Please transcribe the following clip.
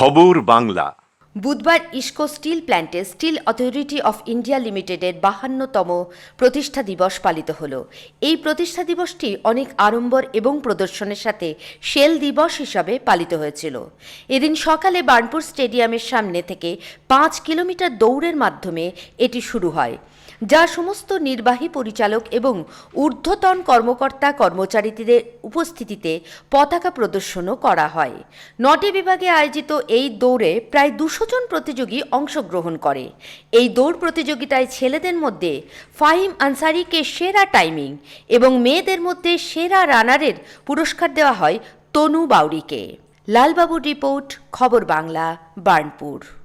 খবর বাংলা। বুধবার ইস্কো স্টিল প্ল্যান্টে স্টিল অথরিটি অফ ইন্ডিয়া লিমিটেডের বাহান্নতম প্রতিষ্ঠা দিবস পালিত হল। এই প্রতিষ্ঠা দিবসটি অনেক আড়ম্বর এবং প্রদর্শনের সাথে শেল দিবস হিসাবে পালিত হয়েছিল। এদিন সকালে বার্নপুর স্টেডিয়ামের সামনে থেকে পাঁচ কিলোমিটার দৌড়ের মাধ্যমে এটি শুরু হয়, যা সমস্ত নির্বাহী পরিচালক এবং ঊর্ধ্বতন কর্মকর্তা কর্মচারীদের উপস্থিতিতে পতাকা প্রদর্শনও করা হয়। নটি বিভাগে আয়োজিত এই দৌড়ে প্রায় দুশো জন প্রতিযোগী অংশগ্রহণ করে। এই দৌড় প্রতিযোগিতায় ছেলেদের মধ্যে ফাহিম আনসারিকে সেরা টাইমিং এবং মেয়েদের মধ্যে সেরা রানারের পুরস্কার দেওয়া হয় তনু বাউরিকে লালবাবুর রিপোর্ট, খবর বাংলা, বার্নপুর।